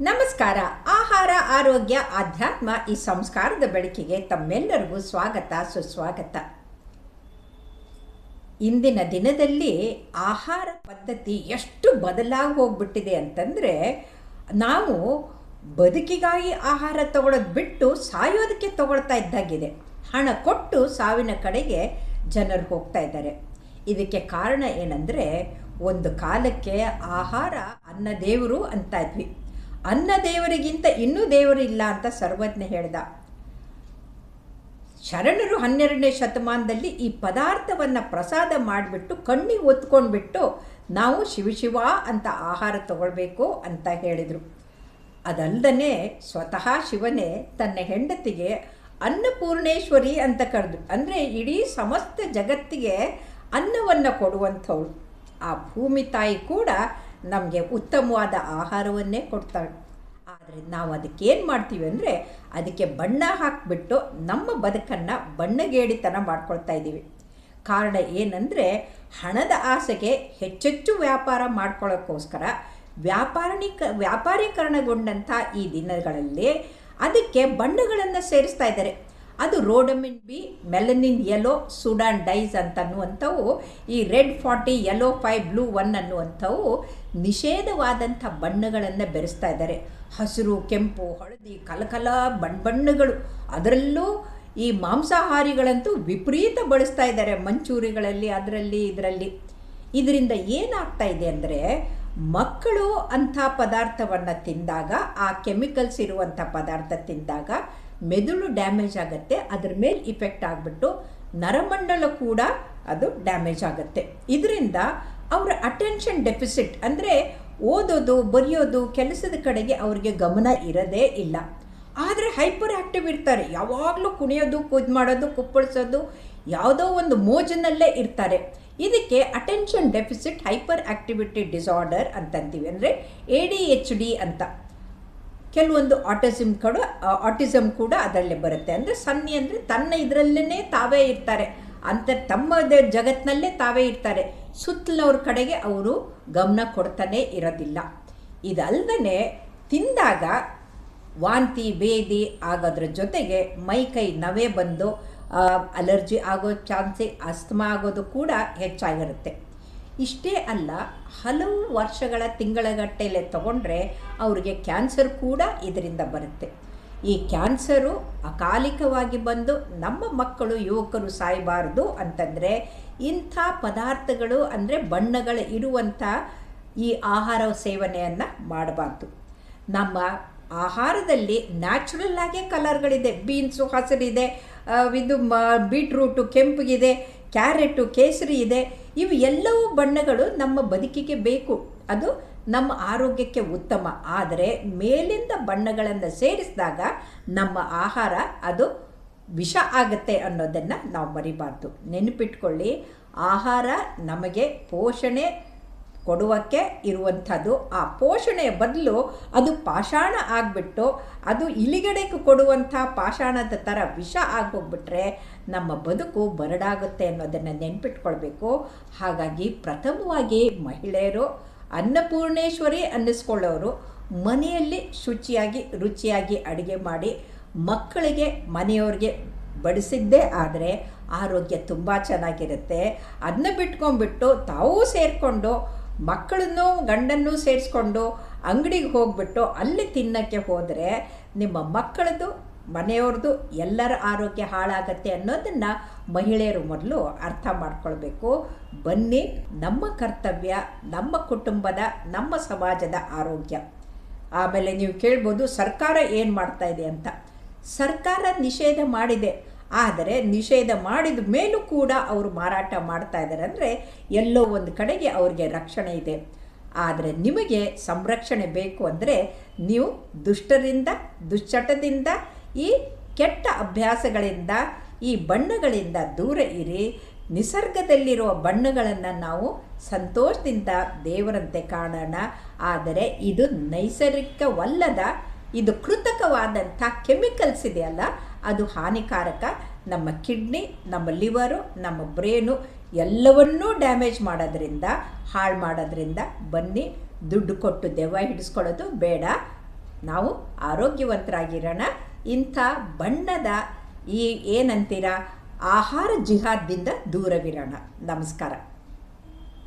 ನಮಸ್ಕಾರ. ಆಹಾರ, ಆರೋಗ್ಯ, ಆಧ್ಯಾತ್ಮ ಈ ಸಂಸ್ಕಾರದ ಬೆಳಕಿಗೆ ತಮ್ಮೆಲ್ಲರಿಗೂ ಸ್ವಾಗತ, ಸುಸ್ವಾಗತ. ಇಂದಿನ ದಿನದಲ್ಲಿ ಆಹಾರ ಪದ್ಧತಿ ಎಷ್ಟು ಬದಲಾಗಿ ಹೋಗ್ಬಿಟ್ಟಿದೆ ಅಂತಂದರೆ, ನಾವು ಬದುಕಿಗಾಗಿ ಆಹಾರ ತಗೊಳ್ಳೋದು ಬಿಟ್ಟು ಸಾಯೋದಕ್ಕೆ ತಗೊಳ್ತಾ ಇದ್ದಾಗಿದೆ. ಹಣ ಕೊಟ್ಟು ಸಾವಿನ ಕಡೆಗೆ ಜನರು ಹೋಗ್ತಾ ಇದ್ದಾರೆ. ಇದಕ್ಕೆ ಕಾರಣ ಏನಂದರೆ, ಒಂದು ಕಾಲಕ್ಕೆ ಆಹಾರ ಅನ್ನ ದೇವರು ಅಂತ ಇದ್ವಿ. ಅನ್ನ ದೇವರಿಗಿಂತ ಇನ್ನೂ ದೇವರಿಲ್ಲ ಅಂತ ಸರ್ವಜ್ಞ ಹೇಳ್ದ. ಶರಣರು ಹನ್ನೆರಡನೇ ಶತಮಾನದಲ್ಲಿ ಈ ಪದಾರ್ಥವನ್ನು ಪ್ರಸಾದ ಮಾಡಿಬಿಟ್ಟು ಕಣ್ಣಿಗೆ ಒತ್ಕೊಂಡ್ಬಿಟ್ಟು ನಾವು ಶಿವಶಿವ ಅಂತ ಆಹಾರ ತಗೊಳ್ಬೇಕು ಅಂತ ಹೇಳಿದರು. ಅದಲ್ಲದೆ ಸ್ವತಃ ಶಿವನೇ ತನ್ನ ಹೆಂಡತಿಗೆ ಅನ್ನಪೂರ್ಣೇಶ್ವರಿ ಅಂತ ಕರೆದು, ಅಂದರೆ ಇಡೀ ಸಮಸ್ತ ಜಗತ್ತಿಗೆ ಅನ್ನವನ್ನು ಕೊಡುವಂಥವಳು. ಆ ಭೂಮಿ ತಾಯಿ ಕೂಡ ನಮಗೆ ಉತ್ತಮವಾದ ಆಹಾರವನ್ನೇ ಕೊಡ್ತಾಳೆ. ಆದರೆ ನಾವು ಅದಕ್ಕೇನು ಮಾಡ್ತೀವಿ ಅಂದರೆ ಅದಕ್ಕೆ ಬಣ್ಣ ಹಾಕಿಬಿಟ್ಟು ನಮ್ಮ ಬದುಕನ್ನು ಬಣ್ಣಗೇಡಿತನ ಮಾಡ್ಕೊಳ್ತಾ ಇದ್ದೀವಿ ಕಾರಣ ಏನಂದರೆ ಹಣದ ಆಸೆಗೆ ಹೆಚ್ಚೆಚ್ಚು ವ್ಯಾಪಾರ ಮಾಡ್ಕೊಳ್ಳೋಕ್ಕೋಸ್ಕರ ವ್ಯಾಪಾರಣೀಕ ವ್ಯಾಪಾರೀಕರಣಗೊಂಡಂಥ ಈ ದಿನಗಳಲ್ಲಿ ಅದಕ್ಕೆ ಬಣ್ಣಗಳನ್ನು ಸೇರಿಸ್ತಾ ಇದ್ದಾರೆ. ಅದು rhodamine B melanin yellow Sudan dyes ಅಂತನ್ನುವಂಥವು. ಈ red forty yellow five blue one ಅನ್ನುವಂಥವು ನಿಷೇಧವಾದಂಥ ಬಣ್ಣಗಳನ್ನು ಬೆರೆಸ್ತಾ ಇದ್ದಾರೆ. ಹಸಿರು, ಕೆಂಪು, ಹಳದಿ, ಕಲಕಲ ಬಣ್ಣ ಬಣ್ಣಗಳು. ಅದರಲ್ಲೂ ಈ ಮಾಂಸಾಹಾರಿಗಳಂತೂ ವಿಪರೀತ ಬಳಸ್ತಾ ಇದ್ದಾರೆ ಮಂಚೂರಿಗಳಲ್ಲಿ, ಅದರಲ್ಲಿ, ಇದರಲ್ಲಿ. ಇದರಿಂದ ಏನಾಗ್ತಾ ಇದೆ ಅಂದರೆ ಮಕ್ಕಳು ಅಂಥ ಪದಾರ್ಥವನ್ನು ತಿಂದಾಗ, ಆ ಕೆಮಿಕಲ್ಸ್ ಇರುವಂಥ ಪದಾರ್ಥ ತಿಂದಾಗ ಮೆದುಳು ಡ್ಯಾಮೇಜ್ ಆಗುತ್ತೆ, ಅದ್ರ ಮೇಲೆ ಇಫೆಕ್ಟ್ ಆಗಿಬಿಟ್ಟು ನರಮಂಡಲ ಕೂಡ ಅದು ಡ್ಯಾಮೇಜ್ ಆಗುತ್ತೆ. ಇದರಿಂದ ಅವರ ಅಟೆನ್ಷನ್ ಡೆಫಿಸಿಟ್ ಅಂದರೆ ಓದೋದು, ಬರೆಯೋದು, ಕೆಲಸದ ಕಡೆಗೆ ಅವರಿಗೆ ಗಮನ ಇರೋದೇ ಇಲ್ಲ. ಆದರೆ ಹೈಪರ್ ಆ್ಯಕ್ಟಿವ್ ಇರ್ತಾರೆ. ಯಾವಾಗಲೂ ಕುಣಿಯೋದು, ಕುದ್ ಮಾಡೋದು, ಕುಪ್ಪಳಿಸೋದು ಯಾವುದೋ ಒಂದು ಮೋಜಿನಲ್ಲೇ ಇರ್ತಾರೆ. ಇದಕ್ಕೆ attention deficit hyperactivity disorder ಅಂತಂತೀವಿ. ಅಂದರೆ ಎ ಡಿ ಎಚ್ ಡಿ ಅಂತ. ಕೆಲವೊಂದು ಆಟಿಸಮ್ ಕೂಡ ಆಟಿಸಮ್ ಕೂಡ ಅದರಲ್ಲೇ ಬರುತ್ತೆ. ಅಂದರೆ ಸನ್ನಿ ಅಂದರೆ ತನ್ನ ಇದರಲ್ಲೇ ತಾವೇ ಇರ್ತಾರೆ. ಅಂತ ತಮ್ಮ ಜಗತ್ತಿನಲ್ಲೇ ತಾವೇ ಇರ್ತಾರೆ. ಸುತ್ತಲವ್ರ ಕಡೆಗೆ ಅವರು ಗಮನ ಕೊಡ್ತಾನೇ ಇರೋದಿಲ್ಲ. ಇದಲ್ಲದೆ ತಿಂದಾಗ ವಾಂತಿ, ಬೇದಿ ಆಗೋದ್ರ ಜೊತೆಗೆ ಮೈ ಕೈ ನವೆ ಬಂದು ಅಲರ್ಜಿ ಆಗೋ ಚಾನ್ಸಿ, ಅಸ್ತಮ ಆಗೋದು ಕೂಡ ಹೆಚ್ಚಾಗಿರುತ್ತೆ. ಇಷ್ಟೇ ಅಲ್ಲ, ಹಲವು ವರ್ಷಗಳ ತಿಂಗಳಗಟ್ಟಲೆ ತಗೊಂಡ್ರೆ ಅವರಿಗೆ ಕ್ಯಾನ್ಸರ್ ಕೂಡ ಇದರಿಂದ ಬರುತ್ತೆ. ಈ ಕ್ಯಾನ್ಸರು ಅಕಾಲಿಕವಾಗಿ ಬಂದು ನಮ್ಮ ಮಕ್ಕಳು, ಯುವಕರು ಸಾಯಬಾರದು ಅಂತಂದರೆ ಇಂಥ ಪದಾರ್ಥಗಳು ಅಂದರೆ ಬಣ್ಣಗಳು ಇರುವಂಥ ಈ ಆಹಾರ ಸೇವನೆಯನ್ನು ಮಾಡಬಾರ್ದು. ನಮ್ಮ ಆಹಾರದಲ್ಲಿ ನ್ಯಾಚುರಲ್ ಆಗೇ ಕಲರ್ಗಳಿದೆ. ಬೀನ್ಸು, ಹಸಿರಿದೆ ಇದು ಮ ಬೀಟ್ರೂಟು, ಕೆಂಪಗಿದೆ. ಕ್ಯಾರೆಟು, ಕೇಸರಿ ಇದೆ, ಇವು ಎಲ್ಲವೂ ಬಣ್ಣಗಳು ನಮ್ಮ ಬದುಕಿಗೆ ಬೇಕು. ಅದು ನಮ್ಮ ಆರೋಗ್ಯಕ್ಕೆ ಉತ್ತಮ. ಆದರೆ ಮೇಲಿಂದ ಬಣ್ಣಗಳನ್ನು ಸೇರಿಸಿದಾಗ ನಮ್ಮ ಆಹಾರ ಅದು ವಿಷ ಆಗುತ್ತೆ ಅನ್ನೋದನ್ನು ನಾವು ಮರಿಬಾರ್ದು. ನೆನಪಿಟ್ಕೊಳ್ಳಿ, ಆಹಾರ ನಮಗೆ ಪೋಷಣೆ ಕೊಡುವಕ್ಕೆ ಇರುವಂಥದ್ದು. ಆ ಪೋಷಣೆಯ ಬದಲು ಅದು ಪಾಷಾಣ ಆಗಿಬಿಟ್ಟು, ಅದು ಇಲಿಗಡೆಗೆ ಕೊಡುವಂಥ ಪಾಷಾಣದ ಥರ ವಿಷ ಆಗೋಗ್ಬಿಟ್ರೆ ನಮ್ಮ ಬದುಕು ಬರಡಾಗುತ್ತೆ ಅನ್ನೋದನ್ನು ನೆನ್ಪಿಟ್ಕೊಳ್ಬೇಕು. ಹಾಗಾಗಿ ಪ್ರಥಮವಾಗಿ ಮಹಿಳೆಯರು, ಅನ್ನಪೂರ್ಣೇಶ್ವರಿ ಅನ್ನಿಸ್ಕೊಳ್ಳೋರು, ಮನೆಯಲ್ಲಿ ಶುಚಿಯಾಗಿ, ರುಚಿಯಾಗಿ ಅಡುಗೆ ಮಾಡಿ ಮಕ್ಕಳಿಗೆ, ಮನೆಯವ್ರಿಗೆ ಬಡಿಸಿದ್ದೇ ಆದರೆ ಆರೋಗ್ಯ ತುಂಬ ಚೆನ್ನಾಗಿರುತ್ತೆ. ಅದನ್ನ ಬಿಟ್ಕೊಂಡ್ಬಿಟ್ಟು ತಾವೂ ಸೇರಿಕೊಂಡು ಮಕ್ಕಳನ್ನು, ಗಂಡನ್ನು ಸೇರಿಸ್ಕೊಂಡು ಅಂಗಡಿಗೆ ಹೋಗ್ಬಿಟ್ಟು ಅಲ್ಲಿ ತಿನ್ನೋಕ್ಕೆ ಹೋದರೆ ನಿಮ್ಮ ಮಕ್ಕಳದ್ದು, ಮನೆಯವ್ರದ್ದು ಎಲ್ಲರ ಆರೋಗ್ಯ ಹಾಳಾಗತ್ತೆ ಅನ್ನೋದನ್ನು ಮಹಿಳೆಯರು ಮೊದಲು ಅರ್ಥ ಮಾಡ್ಕೊಳ್ಬೇಕು. ಬನ್ನಿ, ನಮ್ಮ ಕರ್ತವ್ಯ, ನಮ್ಮ ಕುಟುಂಬದ, ನಮ್ಮ ಸಮಾಜದ ಆರೋಗ್ಯ. ಆಮೇಲೆ ನೀವು ಕೇಳ್ಬೋದು ಸರ್ಕಾರ ಏನು ಮಾಡ್ತಾ ಇದೆ ಅಂತ. ಸರ್ಕಾರ ನಿಷೇಧ ಮಾಡಿದೆ. ಆದರೆ ನಿಷೇಧ ಮಾಡಿದ ಮೇಲೂ ಕೂಡ ಅವರು ಮಾರಾಟ ಮಾಡ್ತಾ ಇದ್ದಾರೆ ಅಂದರೆ ಎಲ್ಲೋ ಒಂದು ಕಡೆಗೆ ಅವ್ರಿಗೆ ರಕ್ಷಣೆ ಇದೆ. ಆದರೆ ನಿಮಗೆ ಸಂರಕ್ಷಣೆ ಬೇಕು ಅಂದರೆ ನೀವು ದುಷ್ಟರಿಂದ, ದುಶ್ಚಟದಿಂದ, ಈ ಕೆಟ್ಟ ಅಭ್ಯಾಸಗಳಿಂದ, ಈ ಬಣ್ಣಗಳಿಂದ ದೂರ ಇರಿ. ನಿಸರ್ಗದಲ್ಲಿರುವ ಬಣ್ಣಗಳನ್ನು ನಾವು ಸಂತೋಷದಿಂದ ದೇವರಂತೆ ಕಾಣೋಣ. ಆದರೆ ಇದು ನೈಸರ್ಗಿಕವಲ್ಲದ, ಇದು ಕೃತಕವಾದಂಥ ಕೆಮಿಕಲ್ಸ್ ಇದೆಯಲ್ಲ ಅದು ಹಾನಿಕಾರಕ. ನಮ್ಮ ಕಿಡ್ನಿ, ನಮ್ಮ ಲಿವರು, ನಮ್ಮ ಬ್ರೇನು ಎಲ್ಲವನ್ನೂ ಡ್ಯಾಮೇಜ್ ಮಾಡೋದ್ರಿಂದ, ಹಾಳು ಮಾಡೋದ್ರಿಂದ ಬನ್ನಿ, ದುಡ್ಡು ಕೊಟ್ಟು ದೆವ್ವ ಹಿಡಿಸ್ಕೊಳ್ಳೋದು ಬೇಡ. ನಾವು ಆರೋಗ್ಯವಂತರಾಗಿರೋಣ. ಇಂಥ ಬಣ್ಣದ ಈ ಏನಂತೀರ, ಆಹಾರ ಜಿಹಾದ್ದಿಂದ ದೂರವಿರೋಣ. ನಮಸ್ಕಾರ.